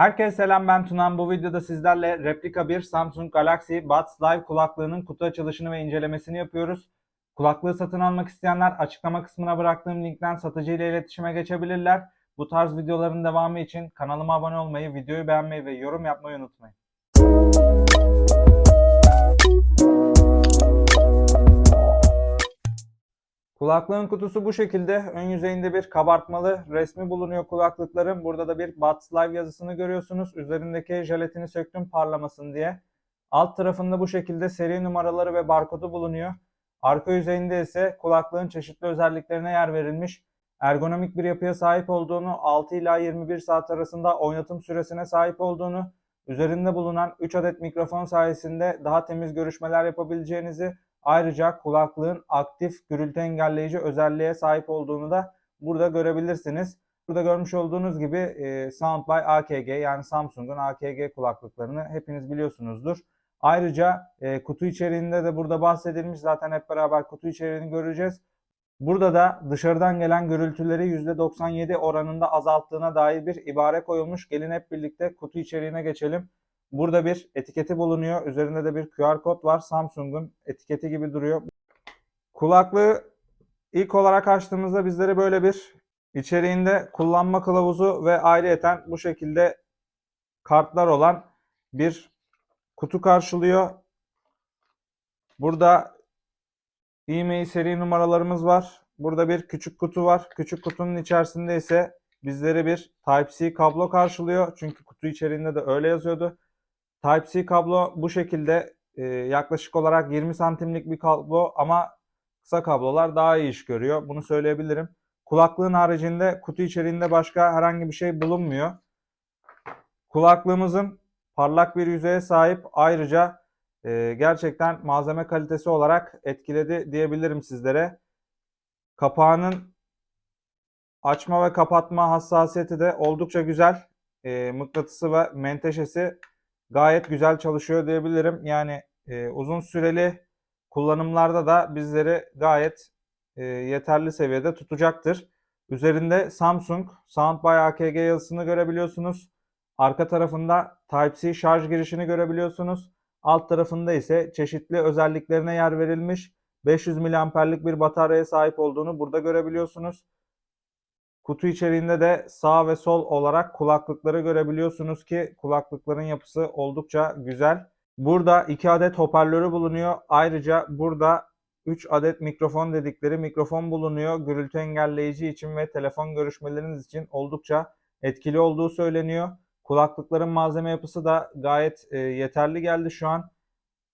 Herkese selam ben Tunan. Bu videoda sizlerle replika bir Samsung Galaxy Buds Live kulaklığının kutu açılışını ve incelemesini yapıyoruz. Kulaklığı satın almak isteyenler açıklama kısmına bıraktığım linkten satıcı ile iletişime geçebilirler. Bu tarz videoların devamı için kanalıma abone olmayı, videoyu beğenmeyi ve yorum yapmayı unutmayın. Kulaklığın kutusu bu şekilde. Ön yüzeyinde bir kabartmalı resmi bulunuyor kulaklıkların. Burada da bir Buds Live yazısını görüyorsunuz. Üzerindeki jelatini söktüm parlamasın diye. Alt tarafında bu şekilde seri numaraları ve barkodu bulunuyor. Arka yüzeyinde ise kulaklığın çeşitli özelliklerine yer verilmiş. Ergonomik bir yapıya sahip olduğunu, 6 ila 21 saat arasında oynatım süresine sahip olduğunu, üzerinde bulunan 3 adet mikrofon sayesinde daha temiz görüşmeler yapabileceğinizi, Ayrıca kulaklığın aktif gürültü engelleyici özelliğe sahip olduğunu da burada görebilirsiniz. Burada görmüş olduğunuz gibi e, Sound by AKG yani Samsung'un AKG kulaklıklarını hepiniz biliyorsunuzdur. Ayrıca e, kutu içeriğinde de burada bahsedilmiş. Zaten hep beraber kutu içeriğini göreceğiz. Burada da dışarıdan gelen gürültüleri %97 oranında azalttığına dair bir ibare koyulmuş. Gelin hep birlikte kutu içeriğine geçelim. Burada bir etiketi bulunuyor. Üzerinde de bir QR kod var. Samsung'un etiketi gibi duruyor. Kulaklığı ilk olarak açtığımızda bizleri böyle bir içeriğinde kullanma kılavuzu ve ayrıyeten bu şekilde kartlar olan bir kutu karşılıyor. Burada e-mail seri numaralarımız var. Burada bir küçük kutu var. Küçük kutunun içerisinde ise bizleri bir Type-C kablo karşılıyor. Çünkü kutu içeriğinde de öyle yazıyordu. Type-C kablo bu şekilde e, yaklaşık olarak 20 santimlik bir kablo ama kısa kablolar daha iyi iş görüyor. Bunu söyleyebilirim. Kulaklığın haricinde kutu içeriğinde başka herhangi bir şey bulunmuyor. Kulaklığımızın parlak bir yüzeye sahip ayrıca e, gerçekten malzeme kalitesi olarak etkiledi diyebilirim sizlere. Kapağının açma ve kapatma hassasiyeti de oldukça güzel. E, mıknatısı ve menteşesi gayet güzel çalışıyor diyebilirim. Yani e, uzun süreli kullanımlarda da bizleri gayet e, yeterli seviyede tutacaktır. Üzerinde Samsung Sound by AKG yazısını görebiliyorsunuz. Arka tarafında Type-C şarj girişini görebiliyorsunuz. Alt tarafında ise çeşitli özelliklerine yer verilmiş 500 mAh'lik bir bataryaya sahip olduğunu burada görebiliyorsunuz. Kutu içeriğinde de sağ ve sol olarak kulaklıkları görebiliyorsunuz ki kulaklıkların yapısı oldukça güzel. Burada 2 adet hoparlörü bulunuyor. Ayrıca burada 3 adet mikrofon dedikleri mikrofon bulunuyor. Gürültü engelleyici için ve telefon görüşmeleriniz için oldukça etkili olduğu söyleniyor. Kulaklıkların malzeme yapısı da gayet e, yeterli geldi şu an.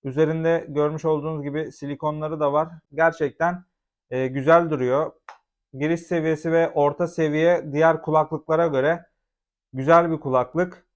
Üzerinde görmüş olduğunuz gibi silikonları da var. Gerçekten e, güzel duruyor giriş seviyesi ve orta seviye diğer kulaklıklara göre güzel bir kulaklık.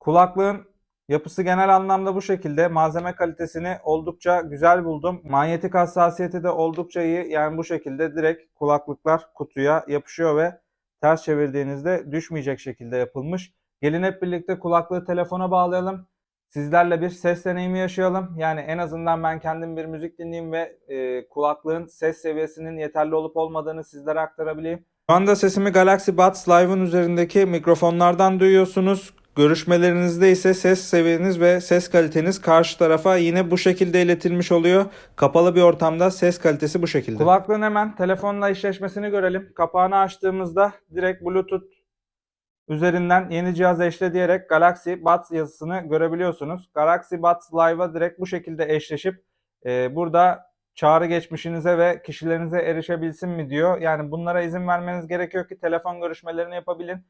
Kulaklığın yapısı genel anlamda bu şekilde. Malzeme kalitesini oldukça güzel buldum. Manyetik hassasiyeti de oldukça iyi. Yani bu şekilde direkt kulaklıklar kutuya yapışıyor ve ters çevirdiğinizde düşmeyecek şekilde yapılmış. Gelin hep birlikte kulaklığı telefona bağlayalım sizlerle bir ses deneyimi yaşayalım. Yani en azından ben kendim bir müzik dinleyeyim ve e, kulaklığın ses seviyesinin yeterli olup olmadığını sizlere aktarabileyim. Şu anda sesimi Galaxy Buds Live'ın üzerindeki mikrofonlardan duyuyorsunuz. Görüşmelerinizde ise ses seviyeniz ve ses kaliteniz karşı tarafa yine bu şekilde iletilmiş oluyor. Kapalı bir ortamda ses kalitesi bu şekilde. Kulaklığın hemen telefonla eşleşmesini görelim. Kapağını açtığımızda direkt Bluetooth üzerinden yeni cihaz eşle diyerek Galaxy Buds yazısını görebiliyorsunuz. Galaxy Buds Live'a direkt bu şekilde eşleşip e, burada çağrı geçmişinize ve kişilerinize erişebilsin mi diyor. Yani bunlara izin vermeniz gerekiyor ki telefon görüşmelerini yapabilin.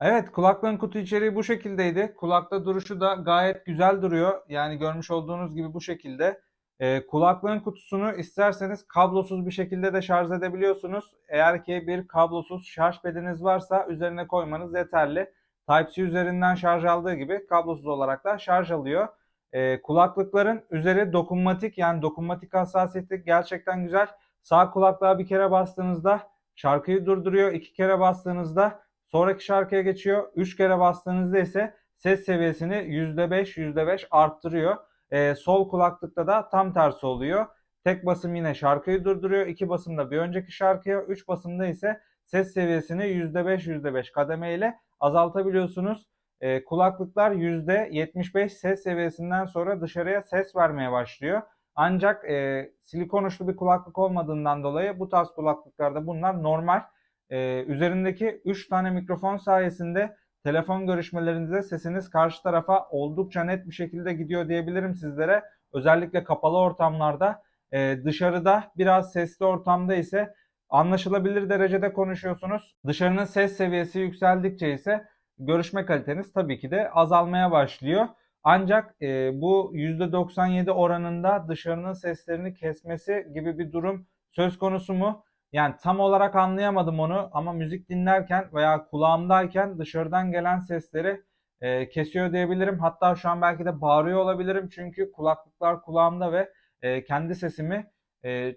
Evet kulaklığın kutu içeriği bu şekildeydi. Kulakta duruşu da gayet güzel duruyor. Yani görmüş olduğunuz gibi bu şekilde. E, kulaklığın kutusunu isterseniz kablosuz bir şekilde de şarj edebiliyorsunuz. Eğer ki bir kablosuz şarj pediniz varsa üzerine koymanız yeterli. Type-C üzerinden şarj aldığı gibi kablosuz olarak da şarj alıyor. E, kulaklıkların üzeri dokunmatik yani dokunmatik hassasiyeti gerçekten güzel. Sağ kulaklığa bir kere bastığınızda şarkıyı durduruyor. iki kere bastığınızda sonraki şarkıya geçiyor. Üç kere bastığınızda ise ses seviyesini %5 %5 arttırıyor. E, sol kulaklıkta da tam tersi oluyor. Tek basım yine şarkıyı durduruyor. İki basımda bir önceki şarkıya. Üç basımda ise ses seviyesini %5 %5 kademe ile azaltabiliyorsunuz. e, kulaklıklar %75 ses seviyesinden sonra dışarıya ses vermeye başlıyor. Ancak e, silikon uçlu bir kulaklık olmadığından dolayı bu tarz kulaklıklarda bunlar normal. E, üzerindeki 3 tane mikrofon sayesinde telefon görüşmelerinizde sesiniz karşı tarafa oldukça net bir şekilde gidiyor diyebilirim sizlere. Özellikle kapalı ortamlarda e, dışarıda biraz sesli ortamda ise anlaşılabilir derecede konuşuyorsunuz. Dışarının ses seviyesi yükseldikçe ise görüşme kaliteniz tabii ki de azalmaya başlıyor. Ancak e, bu %97 oranında dışarının seslerini kesmesi gibi bir durum söz konusu mu? Yani tam olarak anlayamadım onu ama müzik dinlerken veya kulağımdayken dışarıdan gelen sesleri e, kesiyor diyebilirim. Hatta şu an belki de bağırıyor olabilirim çünkü kulaklıklar kulağımda ve e, kendi sesimi e,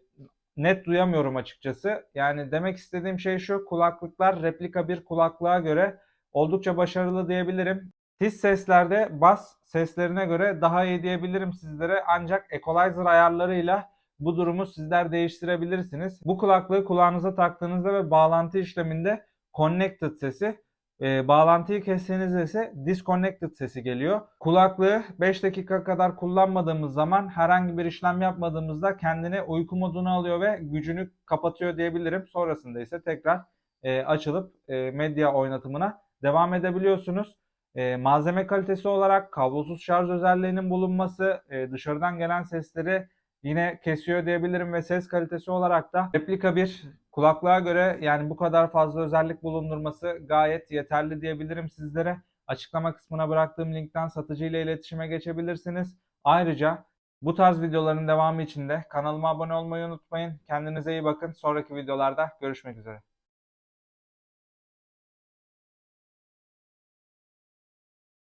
net duyamıyorum açıkçası. Yani demek istediğim şey şu kulaklıklar replika bir kulaklığa göre oldukça başarılı diyebilirim. Tiz seslerde bas seslerine göre daha iyi diyebilirim sizlere ancak equalizer ayarlarıyla bu durumu sizler değiştirebilirsiniz. Bu kulaklığı kulağınıza taktığınızda ve bağlantı işleminde connected sesi, e, bağlantıyı kestiğinizde ise disconnected sesi geliyor. Kulaklığı 5 dakika kadar kullanmadığımız zaman herhangi bir işlem yapmadığımızda kendini uyku moduna alıyor ve gücünü kapatıyor diyebilirim. Sonrasında ise tekrar e, açılıp e, medya oynatımına devam edebiliyorsunuz. E, malzeme kalitesi olarak kablosuz şarj özelliğinin bulunması, e, dışarıdan gelen sesleri yine kesiyor diyebilirim ve ses kalitesi olarak da replika bir kulaklığa göre yani bu kadar fazla özellik bulundurması gayet yeterli diyebilirim sizlere. Açıklama kısmına bıraktığım linkten satıcı ile iletişime geçebilirsiniz. Ayrıca bu tarz videoların devamı için de kanalıma abone olmayı unutmayın. Kendinize iyi bakın. Sonraki videolarda görüşmek üzere.